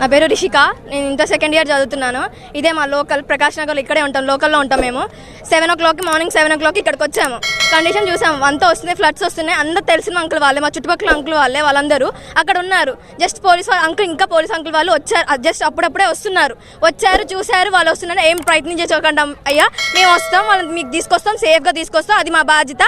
నా పేరు రిషిక. నేను ఇంటర్ సెకండ్ ఇయర్ చదువుతున్నాను. ఇదే మా లోకల్ ప్రకాష్ నగర్ ఇక్కడే ఉంటాం లోకల్లో ఉంటాం మేము. సెవెన్ ఓ క్లాక్కి మార్నింగ్ సెవెన్ ఓ క్లాక్కి ఇక్కడికి వచ్చాము. కండిషన్ చూసాము అంతా వస్తున్నాయి ఫ్లడ్స్ వస్తున్నాయి. అందరూ తెలిసిన అంకుల్ వాళ్ళే మా చుట్టుపక్కల అంకుల్ వాళ్ళే వాళ్ళందరూ అక్కడ ఉన్నారు. జస్ట్ పోలీస్ వాళ్ళు అంకుల్ ఇంకా పోలీస్ అంకుల్ వాళ్ళు వచ్చారు. జస్ట్ అప్పుడప్పుడే వస్తున్నారు. వచ్చారు చూశారు వాళ్ళు వస్తున్నారు ఏం ప్రయత్నం చేసుకోకుండా అయ్యా. మేము వస్తాం వాళ్ళని మీకు తీసుకొస్తాం సేఫ్గా తీసుకొస్తాం. అది మా బాధ్యత.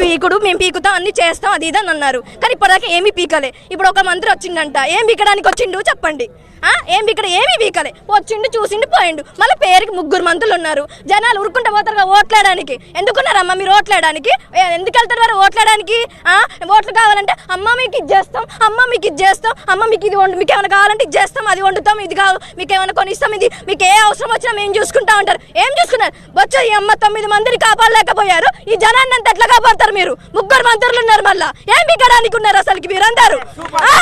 పీకుడు మేము పీకుతాం అన్ని చేస్తాం అది ఇది అని అన్నారు. కానీ ఇప్పటిదాకా ఏమీ పీకలే. ఇప్పుడు ఒక మంత్రి వచ్చిండంట. ఏం పీకడానికి వచ్చిండు? చెప్పండి. ఆ? ఏం ఇక్కడ ఏమీ పీకలే వచ్చిండు చూసిండు పోయిండు. మళ్ళీ పేరుకి ముగ్గురు మంతులు ఉన్నారు. జనాలు ఉరుకుంటా పోతారు ఓట్లాడడానికి ఎందుకున్నారమ్మా మీరు ఓట్లాడడానికి ఎందుకు వెళ్తారు వారు ఓట్లాడడానికి ఆ? ఓట్లు కావాలంటే అమ్మ మీకు ఇది చేస్తాం అమ్మ మీకు ఇది చేస్తాం అమ్మ మీకు ఇది వండు మీకు ఏమైనా కావాలంటే ఇది చేస్తాం అది వండుతాం ఇది కావాలి మీకు ఏమైనా కొని ఇస్తాం ఇది మీకు ఏ అవసరం వచ్చినా మేము చూసుకుంటా ఉంటారు. ఏం చూసుకున్నారు? వచ్చే ఈ అమ్మ తొమ్మిది మందిని కాపాడలేకపోయారు. ఈ జనాన్ని అంత ఎట్లా కాపాడతారు మీరు? ముగ్గురు మంత్రులు ఉన్నారు మళ్ళా. ఏం పీకడానికి ఉన్నారు అసలుకి మీరందరూ? ఆ?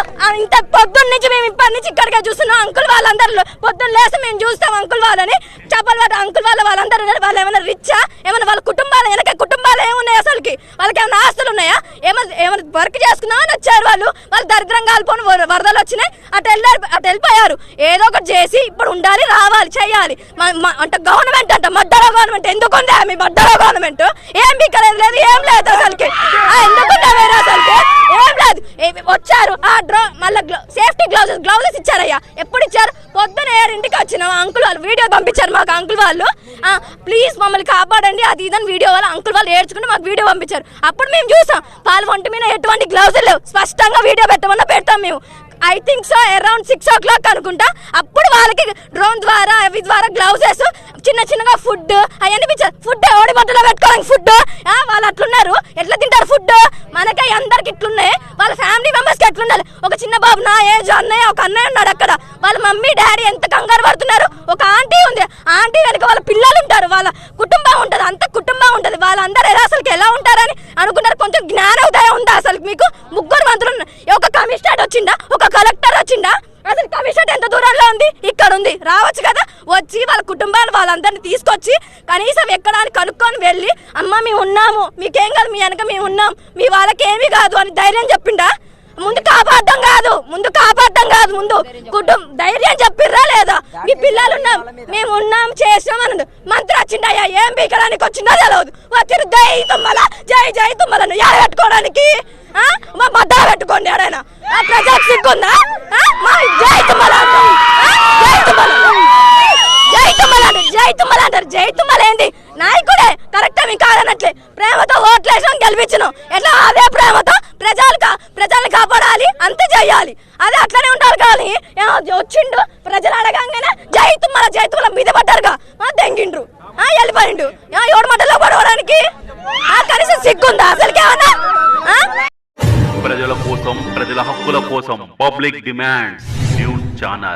ఇక్కడ ఇంత పొద్దున్న నుంచి మేము ఇప్పటి నుంచి ఇక్కడికే చూస్తున్నాం. అంకుల్ వాళ్ళందరూ పొద్దున్న లేసి మేము చూస్తాం అంకుల్ వాళ్ళని. చేపల వాళ్ళ అంకుల్ వాళ్ళ వాళ్ళందరూ ఉన్నారు. వాళ్ళు ఏమైనా రిచ్చా ఏమైనా వాళ్ళ కుటుంబాలు వెనక కుటుంబాలు ఏమున్నాయి అసలుకి? వాళ్ళకి ఏమైనా ఆస్తులు ఉన్నాయా? ఏమైనా ఏమైనా వర్క్ చేసుకున్నామని వచ్చారు వాళ్ళు. వాళ్ళు దరిద్రంగా కాలిపోని వరదలు వచ్చినాయి. అటు వెళ్ళారు అటు వెళ్ళిపోయారు. ఏదో ఒకటి చేసి ఇప్పుడు ఉండాలి రావాలి చేయాలి. అంటే గవర్నమెంట్ అంట మడ్డలో గవర్నమెంట్ ఎందుకుందా మీ మడ్డలో గవర్నమెంట్ ఏం పిక్కలేదు లేదు ఏం లేదు అసలుకి. ఎందుకుందా ఎందుకు వేరే అసలుకి? వచ్చారు. ఆ డ్రో మళ్ళీ సేఫ్టీ గ్లౌజెస్ గ్లౌజెస్ ఇచ్చారయ్యా. ఎప్పుడు ఇచ్చారు? పొద్దున ఇంటికి వచ్చిన. అంకుల్ వాళ్ళు వీడియో పంపించారు మాకు అంకుల్ వాళ్ళు. ప్లీజ్ మమ్మల్ని కాపాడండి. అది ఇదని వీడియో వాళ్ళు అంకుల్ వాళ్ళు ఏడ్చుకుంటే మాకు వీడియో పంపించారు. అప్పుడు మేము చూసాం. వాళ్ళ వంటి మీద ఎటువంటి గ్లౌజులు లేవు. స్పష్టంగా వీడియో పెట్టమన్నా పెడతాం మేము. I think so around six o'clock అనుకుంటా. అప్పుడు వాళ్ళకి డ్రోన్ ద్వారా అవి ద్వారా గ్లౌజెస్ చిన్న చిన్నగా ఫుడ్ అవన్నీ పిచ్చారు ఫుడ్ ఓడి బట్టలో పెట్టుకోవడానికి ఫుడ్ వాళ్ళు అట్లున్నారు. ఎట్లా తింటారు ఫుడ్ మనకై అందరికి ఇట్లున్నాయి. వాళ్ళ ఫ్యామిలీ మెంబర్స్కి ఎట్లుండాలి? ఒక చిన్న బాబు నా ఏజ్ అన్నయ్య? ఒక అన్నయ్య ఉన్నాడు అక్కడ. వాళ్ళ మమ్మీ డాడీ ఎంత కంగారు పడుతున్నారు? ఒక ఆంటీ ఉంది. ఆంటీ వెనక వాళ్ళ పిల్లలు ఉంటారు. వాళ్ళ కుటుంబం ఉంటుంది. అంత కుటుంబం ఉంటుంది. వాళ్ళందరూ ఎలా అసలుకి ఎలా ఉంటారని అనుకున్నారు. కొంచెం జ్ఞానోదయం ఉందా అసలు మీకు ముగ్గురు మంత్రులు ఉన్నారు. ఒక కమిషనర్ వచ్చిందా? ఒక కలెక్టర్ వచ్చిందా? అసలు కమిషన్ ఎంత దూరంలో ఉంది? ఇక్కడ ఉంది రావచ్చు కదా? వచ్చి వాళ్ళ కుటుంబాలు వాళ్ళందరినీ తీసుకొచ్చి కనీసం ఎక్కడానికి కనుక్కొని వెళ్ళి అమ్మ మేము ఉన్నాము. మీకేం కాదు? మీ వెనక మేము ఉన్నాం. మీ వాళ్ళకి ఏమీ కాదు అని ధైర్యం చెప్పిండా? ముందు కాపాడడం కాదు. ముందు కాపాడడం కాదు. ముందు కుటుంబం ధైర్యం చెప్పిర్రా లేదా? మీ పిల్లలు ఉన్నాం. మేము ఉన్నాం చేసాం అన్నది. మంత్రి వచ్చిండయ్యా ఏం పీకడానికి వచ్చిందో తెలియదు వచ్చిన జై తుమ్మల జై జై తుమ్మలను ఎడ మా బద్ద పెట్టుకోండి ఎడైనా ఆ ప్రజలకు సిగ్గుందా? మా జై తుమ్మల జై తుమ్మల జై తుమ్మల అంటారు జై తుమ్మల అంటారు. జై తుమ్మల ఏంది? నాయకుడే. కరెక్ట్ మీ కాదనట్లే ప్రేమతో ఓట్లేసాం గెలిపించను. ఎట్లా? అదే ప్రేమతో ప్రజలు కా- ప్రజల్ని కాపాడాలి అంతే చేయాలి. అదే అట్లనే ఉంటారు కానీ వచ్చిండు ప్రజలు అడగంగానే జై తుమ్మల జై తుమ్మల మీద పడ్డారుగా. ఆ, దెంగిండ్రు. ఆ, వెళ్ళిపోయిండు. ఆ, ఎవడు మధ్యలో పడవడానికి ఆ, కనీసం సిగ్గుందా? అసలుకే కోసం పబ్లిక్ డిమాండ్స్ న్యూస్ ఛానల్.